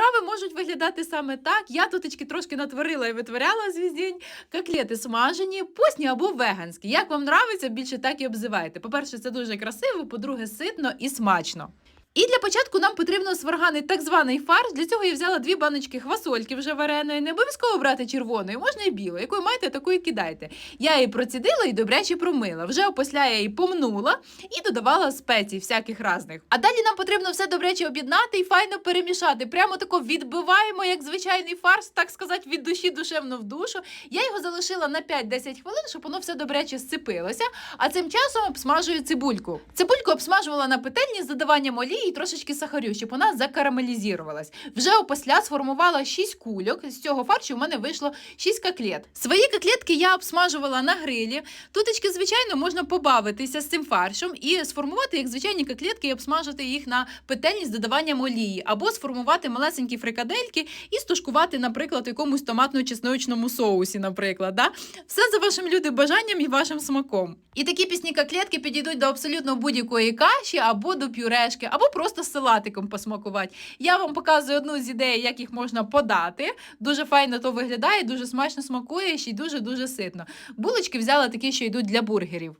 страви можуть виглядати саме так. Я тутечки трошки натворила і витворяла звіздінь. Котлети смажені, постні або веганські. Як вам нравиться, більше так і обзивайте. По-перше, це дуже красиво, по-друге, ситно і смачно. І для початку нам потрібно сварганий так званий фарш. Для цього я взяла дві баночки хвасольки вже вареної. Не обов'язково брати червоної, можна і білої. Яку маєте, таку і кидайте. Я її процідила і добряче промила. Вже опісля я її помнула і додавала спецій всяких разних. А далі нам потрібно все добряче об'єднати і файно перемішати. Прямо тако відбиваємо, як звичайний фарш, так сказати, від душі душевно в душу. Я його залишила на 5-10 хвилин, щоб воно все добряче сцепилося. А цим часом обсмажую цибульку. Цибульку обсмажувала на петельні з додаванням олії і трошечки сахарю, щоб вона закарамелізувалась. Вже опісля сформувала 6 кульок. З цього фаршу в мене вийшло 6 котлет. Свої котлетки я обсмажувала на грилі. Тутечки, звичайно, можна побавитися з цим фаршем і сформувати як звичайні котлетки і обсмажити їх на петельні з додаванням олії, або сформувати малесенькі фрикадельки і стушкувати, наприклад, якомусь томатно-чесночному соусі, наприклад. Да? Все за вашим люди бажанням і вашим смаком. І такі пісні котлетки підійдуть до абсолютно будь-якої каші, або до пюрешки, або просто з салатиком посмакувати. Я вам показую одну з ідей, як їх можна подати. Дуже файно то виглядає, дуже смачно смакує, ще й дуже дуже ситно. Булочки взяла такі, що йдуть для бургерів.